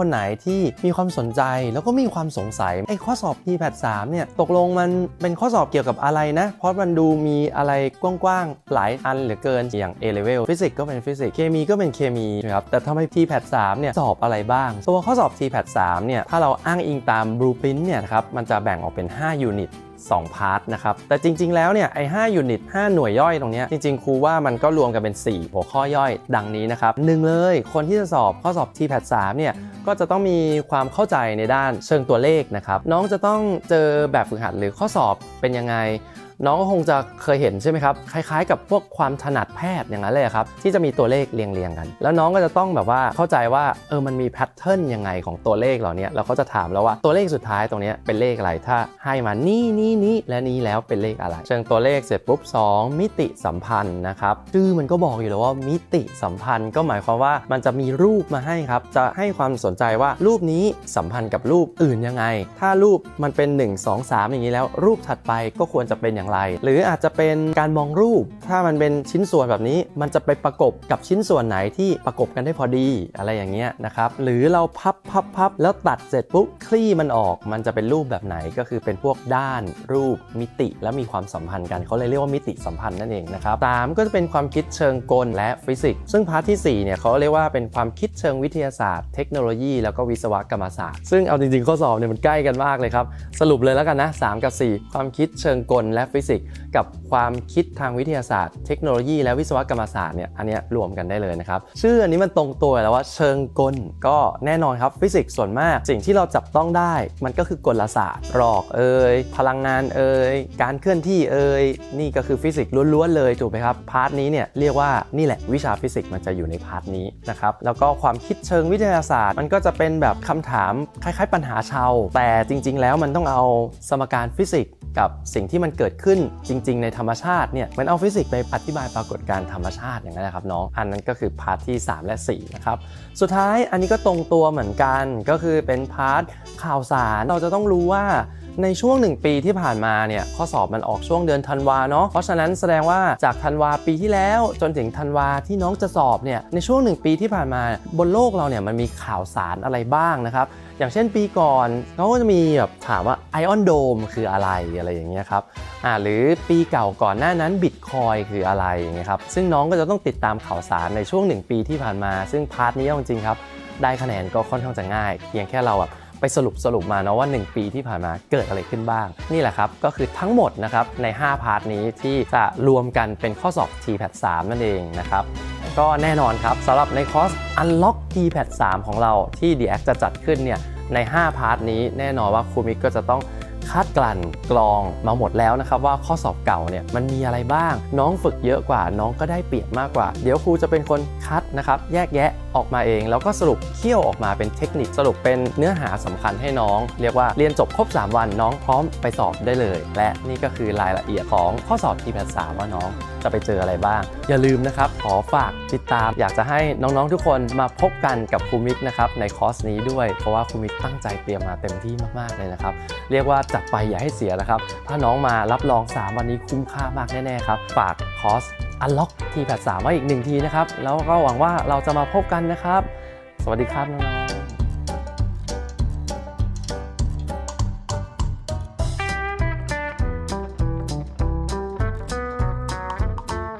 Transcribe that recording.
คนไหนที่มีความสนใจแล้วก็มีความสงสัยไอ้ข้อสอบ TPAT 3เนี่ยตกลงมันเป็นข้อสอบเกี่ยวกับอะไรนะ เพราะมันดูมีอะไรกว้างๆ หลายอันเหลือเกินอย่าง A level ฟิสิกส์ก็เป็นฟิสิกส์เคมีก็เป็นเคมีนะครับแต่ทำไม TPAT 3เนี่ยสอบอะไรบ้าง ตัวข้อสอบ TPAT 3เนี่ยถ้าเราอ้างอิงตาม blueprint เนี่ยครับมันจะแบ่งออกเป็น 5 ยูนิต 2 พาร์ทนะครับ แต่จริง ๆ แล้วเนี่ยไอ้5ยูนิต5หน่วยย่อยตรงเนี้ยจริง ๆ ครูว่ามันก็รวมกันเป็น 4 หัวข้อย่อยดังนี้นะครับหนึ่งเลยคนที่จะสอบข้อสอบ TPAT 3เนี่ยก็จะต้องมีความเข้าใจในด้านเชิงตัวเลขนะครับน้องจะต้องเจอแบบฝึกหัดหรือข้อสอบเป็นยังไง น้องก็คงจะเคยเห็นใช่ไหมครับ คล้ายๆ กับพวกความถนัดแพทย์อย่างนั้นเลยครับ ที่จะมีตัวเลขเรียงๆกัน แล้วน้องก็จะต้องแบบว่าเข้าใจว่าเออมันมีแพทเทิร์นยังไงของตัวเลขเหล่านี้แล้วเขาจะถามแล้วว่าตัวเลขสุดท้ายตรงนี้เป็นเลขอะไรถ้าให้มานี่นี่นี่และนี้แล้วเป็นเลขอะไร เชิงตัวเลขเสร็จปุ๊บ 2 มิติสัมพันธ์นะครับชื่อมันก็บอกอยู่แล้วว่ามิติสัมพันธ์ ก็หมายความว่ามันจะมีรูปมาให้ครับจะให้ความสนใจว่ารูปนี้สัมพันธ์กับรูปอื่นยังไง ถ้ารูปมันเป็น 1 2 3 อย่างนี้แล้ว รูปถัดไปก็ควรจะเป็นอย่างไร หรืออาจจะเป็นการมองรูปถ้ามันเป็นชิ้นส่วนแบบนี้ มันจะไปประกบกับชิ้นส่วนไหนที่ประกบกันได้พอดีอะไรอย่างเงี้ยนะครับ หรือเราพับพับพับแล้วตัดเสร็จปุ๊บคลี่มันออก มันจะเป็นรูปแบบไหนก็คือเป็นพวกด้านรูปมิติและมีความสัมพันธ์กันเขาเลยเรียกว่ามิติสัมพันธ์นั่นเองนะครับสามก็จะเป็นความคิดเชิงกลและฟิสิกส์ซึ่งพาร์ทที่สี่เนี่ยเขาเรียกว่าเป็นความคิดเชิงวิทยาศาสตร์ เทคโนโลยี แล้วก็วิศวกรรมศาสตร์ ซึ่งเอาจริงๆข้อสอบเนี่ยมันใกล้กันมากเลยครับสรุปเลยแล้วกันนะ3กับ 4 ความคิดเชิงกลและฟิสิกส์กับความคิดทางวิทยาศาสตร์เทคโนโลยีและวิศวกรรมศาสตร์เนี่ยอันนี้รวมกันได้เลยนะครับ ชื่ออันนี้มันตรงตัวแล้วว่าเชิงกลก็แน่นอนครับฟิสิกส์ส่วนมากสิ่งที่เราจับต้องได้ มันก็คือกลศาสตร์รอกเอ่ยพลังงานเอ่ยการเคลื่อนที่เอ่ยนี่ก็คือฟิสิกส์ล้วนๆเลยถูกไหมครับพาร์ทนี้เนี่ยเรียกว่านี่แหละวิชาฟิสิกส์มันจะอยู่ในพาร์ทนี้นะครับแล้วก็ความคิดเชิงวิทยาศาสตร์ มันก็จะเป็นแบบคำถามคล้าย ๆ ปัญหาชาวแต่จริง ๆ แล้วมันต้องเอาสมการฟิสิกส์ กับสิ่งที่มันเกิดขึ้นจริง ๆ ในธรรมชาติเนี่ยมันเอาฟิสิกส์ไปอธิบายปรากฏการณ์ธรรมชาติอย่างนั้นนะครับน้องอันนั้นก็คือพาร์ทที่ 3 และ4นะครับสุดท้ายอันนี้ก็ตรงตัวเหมือนกันก็คือเป็นพาร์ทข่าวสารเราจะต้องรู้ว่า ในช่วง 1 ปีที่ผ่านมาเนี่ยข้อสอบมันออกช่วงเดือนธันวาเนาะเพราะฉะนั้นแสดงว่าจากธันวาปีที่แล้วจนถึงธันวาที่น้องจะสอบเนี่ยในช่วง 1 ปีที่ผ่านมาบนโลกเราเนี่ยมันมีข่าวสารอะไรบ้างนะครับอย่างเช่นปีก่อนเขาก็จะมีแบบถามว่าไอออนโดมคืออะไรอะไรอย่างเงี้ยครับอ่าหรือปีเก่าก่อนหน้านั้นบิตคอยคืออะไรอย่างเงี้ยครับซึ่งน้องก็จะต้องติดตามข่าวสารในช่วง 1 ปีที่ผ่านมา ซึ่งพาร์ทนี้จริงๆครับได้คะแนนก็ค่อนข้างจะง่ายเพียงแค่เราแบบ ไปสรุปสรุปมาเนาะว่า 1 ปีที่ผ่านมาเกิดอะไรขึ้นบ้าง นี่แหละครับ ก็คือทั้งหมดนะครับใน 5 พาร์ทนี้ที่จะรวมกันเป็นข้อสอบ TPAT 3นั่นเองนะครับก็แน่นอนครับสำหรับในคอร์ส Unlock TPAT 3 ของเราที่ d x จะจัดขึ้นเนี่ยใน 5 พาร์ทนี้แน่นอนว่าครูมิกก็จะต้อง คัดกลั่นกรองมาหมดแล้วนะครับว่าข้อสอบเก่าเนี่ยมันมีอะไรบ้าง น้องฝึกเยอะกว่าน้องก็ได้เปรียบมากกว่า เดี๋ยวครูจะเป็นคนคัดนะครับแยกแยะออกมาเอง แล้วก็สรุปเคี่ยวออกมาเป็นเทคนิคสรุปเป็นเนื้อหาสำคัญให้น้อง เรียกว่าเรียนจบครบ 3 วันน้องพร้อมไปสอบได้เลย และนี่ก็คือรายละเอียดของข้อสอบ t p a t 3ว่าน้องจะไปเจออะไรบ้าง อย่าลืมนะครับ ขอฝากติดตาม อยากจะให้น้องๆทุกคนมาพบกันกับครูมิกนะครับในคอร์สนี้ด้วย เพราะว่าครูมิกตั้งใจเตรียมมาเต็มที่มากๆเลยนะครับ เรียกว่าจัดไปอย่าให้เสียนะครับ ถ้าน้องมารับรอง 3 วันนี้คุ้มค่ามากแน่ ๆ ครับ ฝากคอร์สออล็อกทีแพดสามไว้อีกหนึ่งทีนะครับ แล้วก็หวังว่าเราจะมาพบกันนะครับ สวัสดีครับน้อง